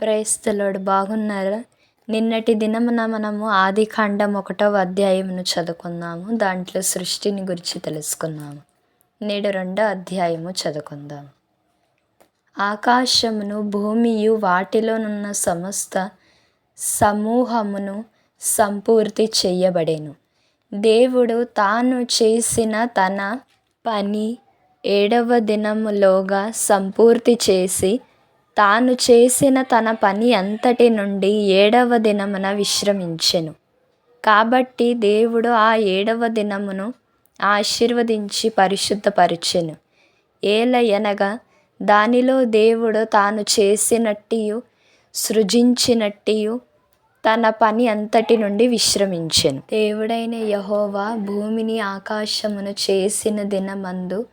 క్రైస్తవుడు బాగున్నారా? నిన్నటి దినమున మనము ఆది కాండం ఒకటవ అధ్యాయమును చదువుకుందాము. దాంట్లో సృష్టిని గురించి తెలుసుకున్నాము నేడు రెండో అధ్యాయము చదువుకుందాం ఆకాశమును భూమియు వాటిలోనున్న సమస్త సమూహమును సంపూర్తి చేయబడేను. దేవుడు తాను చేసిన తన పని ఏడవ దినములోగా సంపూర్తి చేసి తాను చేసిన తన పని అంతటి నుండి ఏడవ దినమున విశ్రమించెను. కాబట్టి దేవుడు ఆ ఏడవ దినమును ఆశీర్వదించి పరిశుద్ధపరిచెను. ఏలయనగా దానిలో దేవుడు తాను చేసినట్టియు సృజించినట్టియు తన పని అంతటి నుండి విశ్రమించెను. దేవుడైన యహోవా భూమిని ఆకాశమును చేసిన దినమందు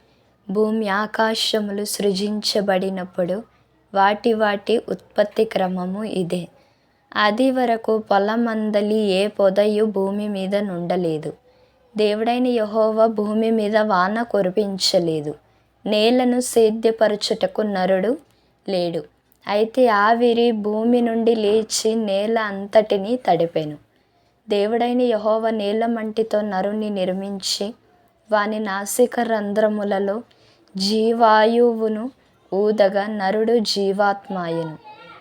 భూమి ఆకాశములు సృజించబడినప్పుడు వాటి వాటి ఉత్పత్తి క్రమము ఇదే. అది వరకు పొలమందలి ఏ పొదయు భూమి మీద నుండలేదు. దేవుడైన యహోవా భూమి మీద వాన కురిపించలేదు. నేలను సేద్యపరచుటకు నరుడు లేడు. అయితే ఆవిరి భూమి నుండి లేచి నేల అంతటిని తడిపెను. దేవుడైన యహోవ నేల మంటితో నరుని నిర్మించి వాని నాసిక రంధ్రములలో జీవాయువును ఊదగా నరుడు జీవాత్మాయను.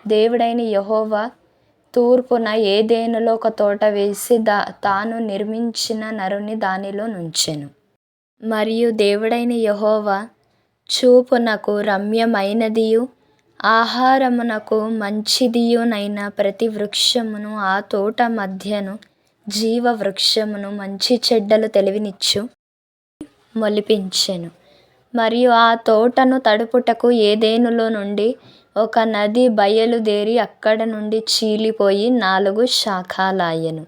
దేవుడైన యహోవా తూర్పున ఏదేనులో ఒక తోట వేసి దా తాను నిర్మించిన నరుని దానిలో నుంచెను. మరియు దేవుడైన యహోవా చూపునకు రమ్యమైనదియు ఆహారమునకు మంచిదియునైన ప్రతి వృక్షమును ఆ తోట మధ్యను జీవ వృక్షమును మంచి చెడ్డలు తెలివినిచ్చు మొలిపించెను. మరియు ఆ తోటను తడుపుటకు ఏదేనులో నుండి ఒక నది బయలుదేరి అక్కడ నుండి చీలిపోయి నాలుగు శాఖలాయెను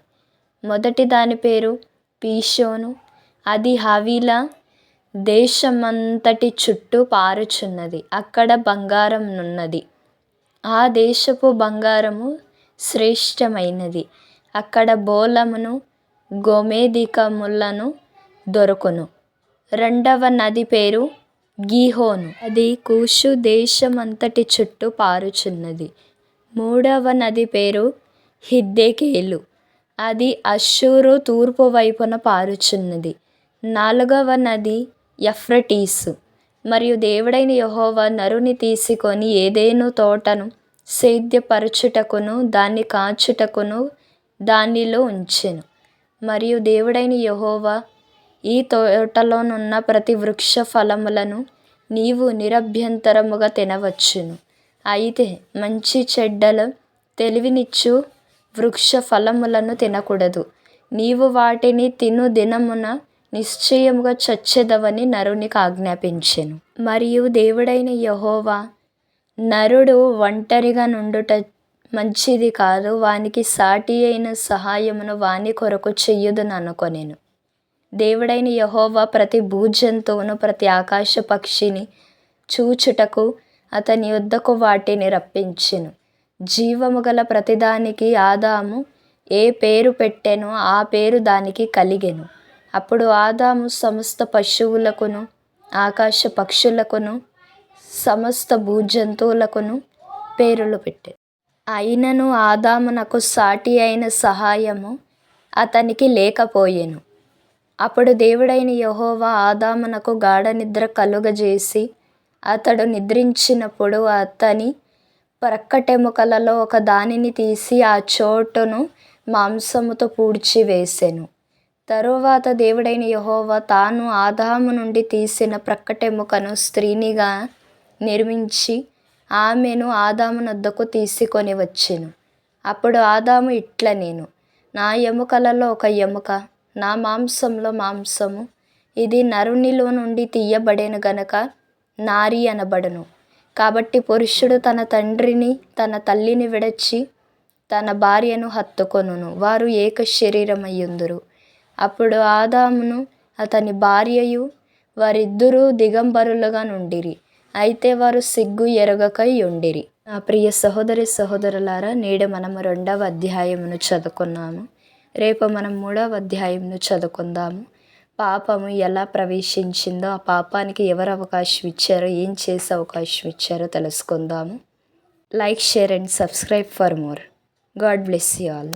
మొదటి దాని పేరు పీషోను. అది హవీలా దేశమంతటి చుట్టూ పారుచున్నది. అక్కడ బంగారం నున్నది. ఆ దేశపు బంగారము శ్రేష్టమైనది. అక్కడ బోలమును గోమేధికములను దొరకును. రెండవ నది పేరు గీహోను. అది కూషు దేశమంతటి చుట్టూ పారుచున్నది. మూడవ నది పేరు హిద్దెకేలు. అది అశ్షూరు తూర్పు వైపున పారుచున్నది. నాలుగవ నది ఎఫ్రటీసు. మరియు దేవుడైన యహోవా నరుని తీసుకొని ఏదేను తోటను సేద్యపరచుటకును దాన్ని కాచుటకును దానిలో ఉంచెను. మరియు దేవుడైన యహోవా ఈ తోటలోనున్న ప్రతి వృక్ష ఫలములను నీవు నిరభ్యంతరముగా తినవచ్చును. అయితే మంచి చెడ్డల తెలివినిచ్చు వృక్ష ఫలములను తినకూడదు. నీవు వాటిని తిను దినమున నిశ్చయముగా చచ్చెదవని నరునికి ఆజ్ఞాపించెను. మరియు దేవుడైన యహోవా నరుడు ఒంటరిగా నుండుట మంచిది కాదు. వానికి సాటి అయిన సహాయమును వాని కొరకు చెయ్యుదును అనుకొనెను దేవుడైన యహోవా ప్రతి భూజంతువును ప్రతి ఆకాశ పక్షిని చూచుటకు అతని వద్దకు వాటిని రప్పించెను. జీవము గల ప్రతిదానికి ఆదాము ఏ పేరు పెట్టెనో ఆ పేరు దానికి కలిగెను. అప్పుడు ఆదాము సమస్త పశువులకును ఆకాశ పక్షులకును సమస్త భూజంతువులకును పేరులు పెట్టాను అయినను ఆదామునకు సాటి అయిన సహాయము అతనికి లేకపోయెను. అప్పుడు దేవుడైన యహోవా ఆదామునకు గాఢ నిద్ర కలుగజేసి అతడు నిద్రించినప్పుడు అతని ప్రక్కటెముకలలో ఒక దానిని తీసి ఆ చోటును మాంసముతో పూడ్చివేసెను తరువాత దేవుడైన యహోవా తాను ఆదాము నుండి తీసిన ప్రక్కటెముకను స్త్రీనిగా నిర్మించి ఆమెను ఆదాము నొద్దకు తీసుకొని వచ్చెను. అప్పుడు ఆదాము ఇట్ల నేను నా ఎముకలలో ఒక ఎముక నా మాంసంలో మాంసము. ఇది నరునిలో నుండి తీయబడెను గనక నారి అనబడను. కాబట్టి పురుషుడు తన తండ్రిని తన తల్లిని విడచి తన భార్యను హత్తుకొనును. వారు ఏక శరీరమయ్యుందురు. అప్పుడు ఆదామును అతని భార్యయు వారిద్దరూ దిగంబరులుగా నుండిరి. అయితే వారు సిగ్గు ఎరగకై ఉండిరి. నా ప్రియ సహోదరి సహోదరులారా నేడు మనము రెండవ అధ్యాయమును చదువుకున్నాము. రేపు మనం మూడవ అధ్యాయంను చదువుకుందాము. పాపము ఎలా ప్రవేశించిందో ఆ పాపానికి ఎవరు అవకాశం ఇచ్చారో ఏం చేసే అవకాశం ఇచ్చారో తెలుసుకుందాము. Like share and subscribe for more. God bless you all.